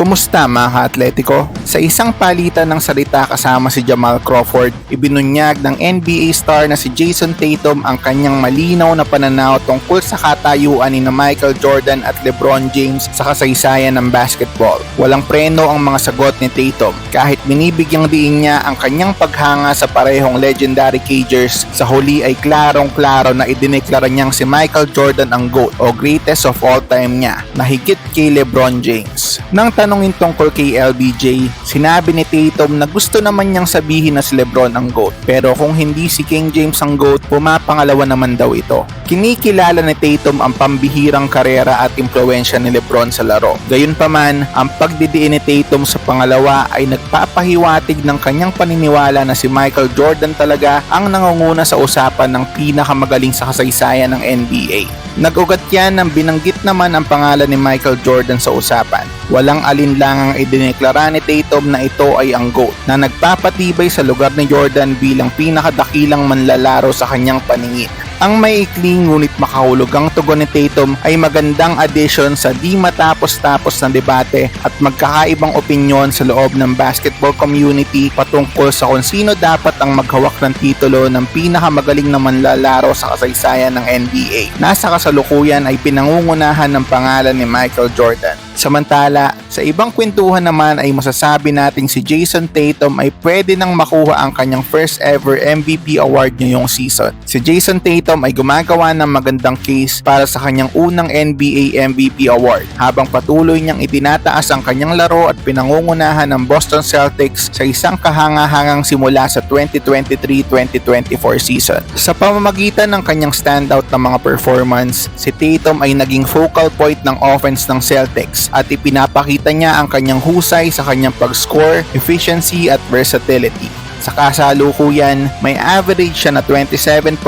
Kumusta mga ka-atletico? Sa isang palitan ng salita kasama si Jamal Crawford, ibinunyag ng NBA star na si Jason Tatum ang kanyang malinaw na pananaw tungkol sa katayuan ni na Michael Jordan at LeBron James sa kasaysayan ng basketball. Walang preno ang mga sagot ni Tatum kahit binibigyang diin niya ang kanyang paghanga sa parehong legendary Cagers sa huli ay klarong-klaro na idineklara niyang si Michael Jordan ang GOAT o greatest of all time niya na higit kay LeBron James. Nang tanongin tungkol kay LBJ, sinabi ni Tatum na gusto naman niyang sabihin na si LeBron ang GOAT pero kung hindi si King James ang GOAT, pumapangalawa naman daw ito. Kinikilala ni Tatum ang pambihirang karera at impluensya ni LeBron sa laro. Gayunpaman, ang pagdidiin ni Tatum sa pangalawa ay nagpapahiwatig ng kanyang paniniwala na si Michael Jordan talaga ang nangunguna sa usapan ng pinakamagaling sa kasaysayan ng NBA. Nag-ugat yan nang binanggit naman ang pangalan ni Michael Jordan sa usapan. Walang alinlangang idineklara ni Tatum na ito ay ang GOAT na nagpapatibay sa lugar ni Jordan bilang pinakadakilang manlalaro sa kanyang paningin. Ang maikling ngunit makahulugang tugon ni Tatum ay magandang addition sa di matapos-tapos na debate at magkakaibang opinyon sa loob ng basketball community patungkol sa kung sino dapat ang maghawak ng titulo ng pinakamagaling na manlalaro sa kasaysayan ng NBA. Nasa kasalukuyan ay pinangungunahan ng pangalan ni Michael Jordan. Samantala, sa ibang kwentuhan naman ay masasabi nating si Jason Tatum ay pwede nang makuha ang kanyang first ever MVP award ngayong season. Si Jason Tatum ay gumagawa ng magandang case para sa kanyang unang NBA MVP award habang patuloy niyang itinataas ang kanyang laro at pinangungunahan ng Boston Celtics sa isang kahanga-hangang simula sa 2023-2024 season. Sa pamamagitan ng kanyang standout na mga performance, si Tatum ay naging focal point ng offense ng Celtics at ipinapakita niya ang kanyang husay sa kanyang pag-score, efficiency at versatility. Sa kasalukuyan, may average siya na 27.7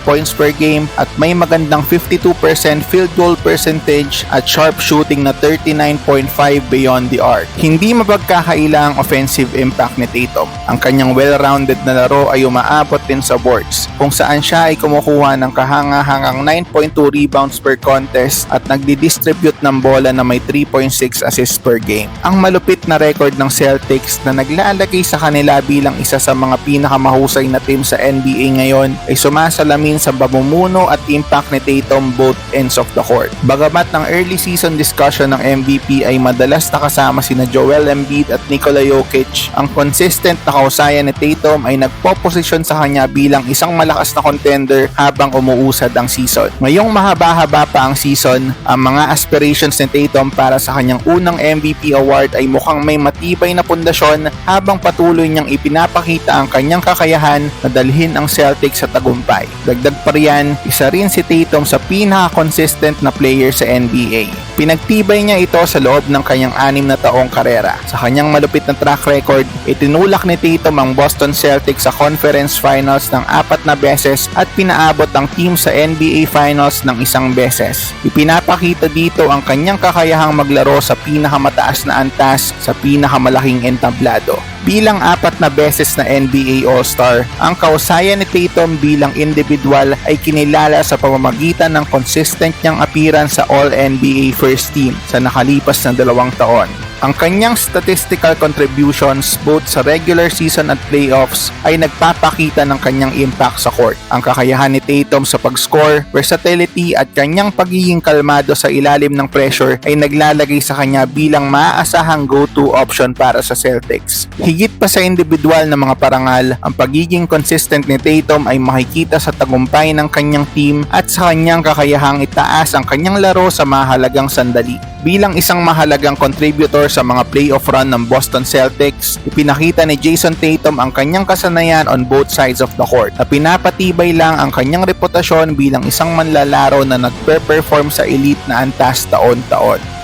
points per game at may magandang 52% field goal percentage at sharp shooting na 39.5 beyond the arc. Hindi mapagkakaila ang offensive impact ni Tatum. Ang kanyang well-rounded na laro ay umaabot din sa boards kung saan siya ay kumukuha ng kahanga-hangang 9.2 rebounds per contest at nagdi-distribute ng bola na may 3.6 assists per game. Ang malupit na record ng Celtics na naglalagay sa kanila bilang isa sa mga pinakamahusay na team sa NBA ngayon ay sumasalamin sa pamumuno at impact ni Tatum both ends of the court. Bagamat ng early season discussion ng MVP ay madalas nakasama sina Joel Embiid at Nikola Jokic, ang consistent na kausayan ni Tatum ay nagpo-posisyon sa kanya bilang isang malakas na contender habang umuusad ang season. Ngayong mahaba-haba pa ang season, ang mga aspirations ni Tatum para sa kanyang unang MVP award ay mukhang may matibay na pundasyon habang patuloy niyang ipinapakita ang kanyang kakayahan na dalhin ang Celtics sa tagumpay. Dagdag pa riyan, isa rin si Tatum sa pinaka-consistent na player sa NBA. Pinagtibay niya ito sa loob ng kanyang anim na taong karera. Sa kanyang malupit na track record, itinulak ni Tatum ang Boston Celtics sa conference finals ng apat na beses at pinaabot ang team sa NBA finals ng isang beses. Ipinapakita dito ang kanyang kakayahang maglaro sa pinakamataas na antas sa pinakamalaking entablado. Bilang apat na beses na NBA All-Star, ang kausayan ni Tatum bilang individual ay kinilala sa pamamagitan ng consistent niyang appearance sa All-NBA First Team sa nakalipas na dalawang taon. Ang kanyang statistical contributions both sa regular season at playoffs ay nagpapakita ng kanyang impact sa court. Ang kakayahan ni Tatum sa pag-score, versatility at kanyang pagiging kalmado sa ilalim ng pressure ay naglalagay sa kanya bilang maaasahang go-to option para sa Celtics. Higit pa sa individual na mga parangal, ang pagiging consistent ni Tatum ay makikita sa tagumpay ng kanyang team at sa kanyang kakayahang itaas ang kanyang laro sa mahalagang sandali. Bilang isang mahalagang contributor sa mga playoff run ng Boston Celtics, ipinakita ni Jason Tatum ang kanyang kasanayan on both sides of the court na pinapatibay lang ang kanyang reputasyon bilang isang manlalaro na nagpe-perform sa elite na antas taon-taon.